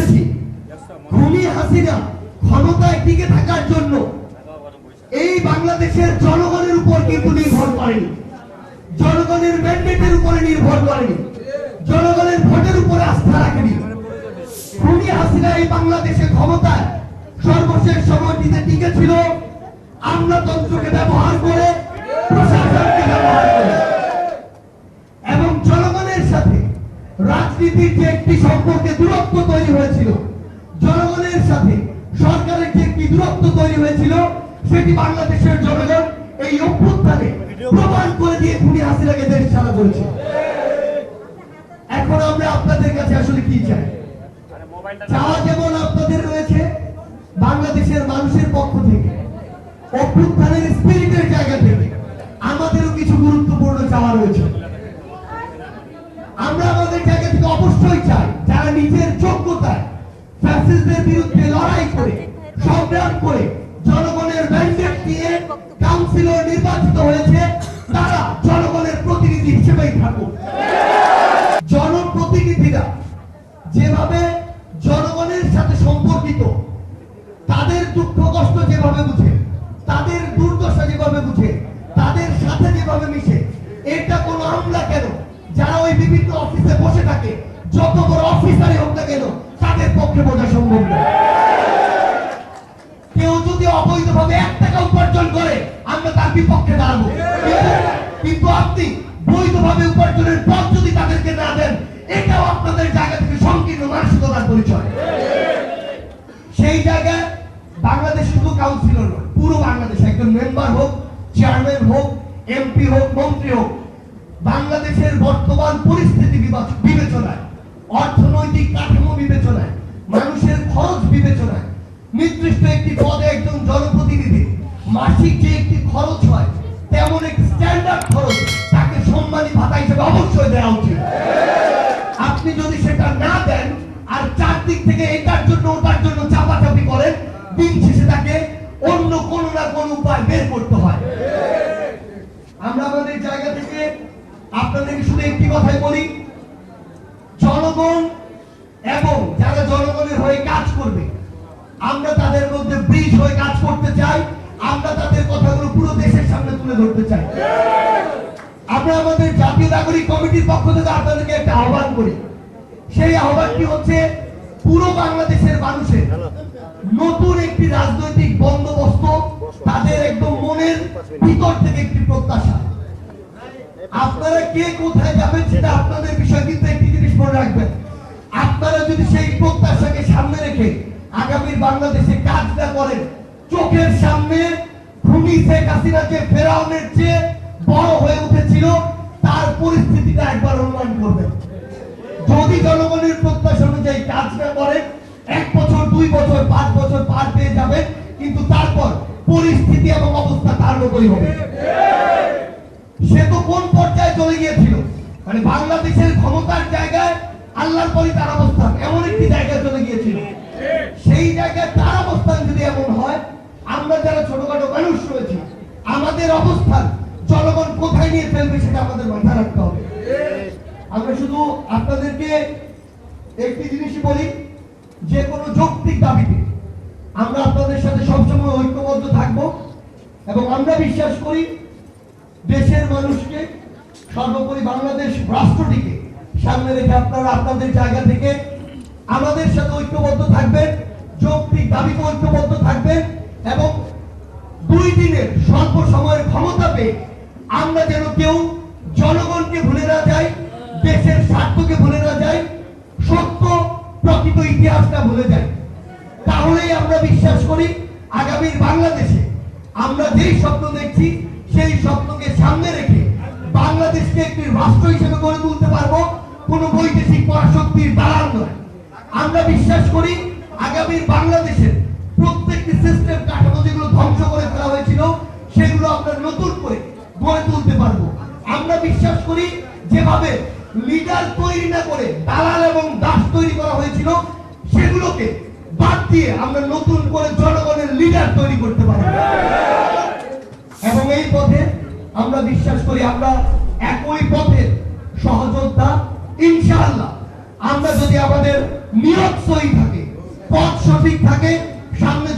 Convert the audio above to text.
এসেছি। খুনি হাসিনা ক্ষমতায় টিকে থাকার জন্য এই বাংলাদেশের জনগণের উপর কিন্তু নির্ভর করেনি। জনগণের ম্যান্ডেটের উপরে নির্ভর করেনি। জনগণের ভোটের উপরে আস্থা রাখেনি। খুনি হাসিনা এই বাংলাদেশে ক্ষমতায় সর্বশেষ সময়টিতে টিকে ছিল। আমলাতন্ত্রকে ব্যবহার করে একটি সম্পর্কে দূরত্ব তৈরি হয়েছিল। জনগণের সাথে সরকারের যে একটি দূরত্ব তৈরি হয়েছিল, সেটি বাংলাদেশের জনগণ এই অভ্যুত্থানে প্রমাণ করে দিয়ে খুনি হাসিনাকে দেশ ছাড়া করেছে। এখন আমরা আপনাদের কাছে আসলে কি চাই? চাওয়া যেমন আপনাদের রয়েছে, বাংলাদেশের মানুষের পক্ষ থেকে, অভ্যুত্থানের স্পিরিটের জায়গা থেকে, আমাদেরও কিছু গুরুত্বপূর্ণ চাওয়া রয়েছে। আমরা আমাদের জায়গা থেকে অবশ্যই চাই, যারা নিজের যোগ্যতায় ফ্যাসিস্টদের বিরুদ্ধে লড়াই করে, সংগ্রাম করে, জনগণের ম্যান্ডেট দিয়ে কাউন্সিলর নির্বাচিত হয়েছে, তারা জনগণের প্রতিনিধি হিসেবেই থাকুক। জনপ্রতিনিধিরা যেভাবে কেউ যদি অবৈধভাবে এক টাকা উপার্জন করে, আমরা তার বিপক্ষে দাঁড়াবো। কিন্তু- আপনি বৈধভাবে উপার্জনের পথ যদি তাদেরকে না দেন, এটাও আপনাদের জায়গা থেকে সংকীর্ণ মানসিকতার পরিচয়। সেই জায়গায় বাংলাদেশ শুধু কাউন্সিলর নয়, পুরো বাংলাদেশ, একজন মেম্বার হোক চেয়ারম্যান হোক এমপি হোক, মন্ত্রী হোক, বাংলাদেশের বর্তমান পরিস্থিতি বিবাচ- বিবেচনায়, অর্থনৈতিক কাঠামো বিবেচনায়, মানুষের নির্দিষ্ট একটি পদে একজন জনপ্রতিনিধি, মাসিক যে একটি খরচ হয়, তেমন একটি স্ট্যান্ডার্ড খরচ তাকে সম্মানী ভাতা হিসেবে অবশ্যই দেওয়া উচিত। আপনি যদি সেটা না দেন, আর চারদিক থেকে এটার জন্য ওটার জন্য চাপাচাপি করেন, দিন শেষে তাকে অন্য কোনো না কোনো উপায় বের করতে হয়। আমরা আমাদের জায়গা থেকে আপনাদেরকে শুধু একটি কথাই বলি, জনগণ এবং যারা জনগণের হয়ে কাজ করবে আমরা তাদের মধ্যে ব্রিজ হয়ে কাজ করতে চাই। আমরা তাদের কথাগুলো পুরো দেশের সামনে তুলে ধরতে চাই। আমরা আমাদের জাতীয় নাগরিক কমিটির পক্ষ থেকে আপনাদেরকে একটা আহ্বান করি। সেই আহ্বানটি হচ্ছে, পুরো বাংলাদেশের মানুষের নতুন একটি রাজনৈতিক বন্দোবস্ত তাদের একদম মনের ভিতর থেকে একটি প্রত্যাশা। আপনারা কে কোথায় যাবেন সেটা আপনাদের বিষয়, কিন্তু একটি জিনিস মনে রাখবেন। আপনারা যদি সেই প্রত্যাশাকে সামনে রেখে বাংলাদেশে কাজ না করেন চোখের সামনে খুনি শেখ হাসিনা যে ফেরাউনের চেয়ে বড় হয়ে উঠেছিল, তার পরিস্থিতিটা একবার অনুমান করবেন। যদি জনগণের প্রত্যাশা অনুযায়ী কাজ না করেন এক বছর, দুই বছর, পাঁচ বছর পার পেয়ে যাবেন কিন্তু তারপর পরিস্থিতি এবং অবস্থা তার মতোই হবে। সে তো কোন পর্যায়ে চলে গিয়েছিল? মানে বাংলাদেশের ক্ষমতার জায়গায় আল্লাহর পরই তার অবস্থান, এমন একটি জায়গায় চলে গিয়েছিল। আমরা যারা ছোটখাটো মানুষ রয়েছি, আমাদের অবস্থান জনগণ কোথায় নিয়ে ফেলবে সেটা আমাদের মাথায় রাখতে হবে। আমরা শুধু আপনাদেরকে একটি জিনিসই বলি, যে কোনো যৌক্তিক দাবিতে আমরা আপনাদের সাথে সবসময় ঐক্যবদ্ধ থাকব এবং আমরা বিশ্বাস করি দেশের মানুষকে, সর্বোপরি বাংলাদেশ রাষ্ট্রটিকে সামনে রেখে আপনারা আপনাদের জায়গা থেকে আমাদের সাথে ঐক্যবদ্ধ থাকবেন, যৌক্তিক দাবিতে ঐক্যবদ্ধ থাকবেন এবং দুই দিনের স্বল্প সময়ের ক্ষমতা পেয়ে আমরা যেন কেউ জনগণকে ভুলে না যাই, দেশের স্বার্থকে ভুলে না যাই, সত্য, প্রকৃত ইতিহাসটা ভুলে যাই। তাহলেই আমরা বিশ্বাস করি, আগামীর বাংলাদেশে আমরা যেই স্বপ্ন দেখছি, সেই স্বপ্নকে সামনে রেখে বাংলাদেশকে একটি রাষ্ট্র হিসেবে গড়ে তুলতে পারব, কোনো বৈদেশিক পরাশক্তির দালাল নয়। আমরা বিশ্বাস করি, আগামীর বাংলাদেশের তুলতে পারব। আমরা বিশ্বাস করি যেভাবে লিডার তৈরি না করে দালাল এবং দাস তৈরি করা হয়েছিল, সেগুলোকে বাদ দিয়ে আমরা নতুন করে জনগণের লিডার তৈরি করতে পারব এবং এই পথে আমরা বিশ্বাস করি আমরা একই পথের সহযোদ্ধা। ইনশাআল্লাহ আমরা যদি আমাদের নিয়ত সহি থাকে, পথ সঠিক থাকে, সামনে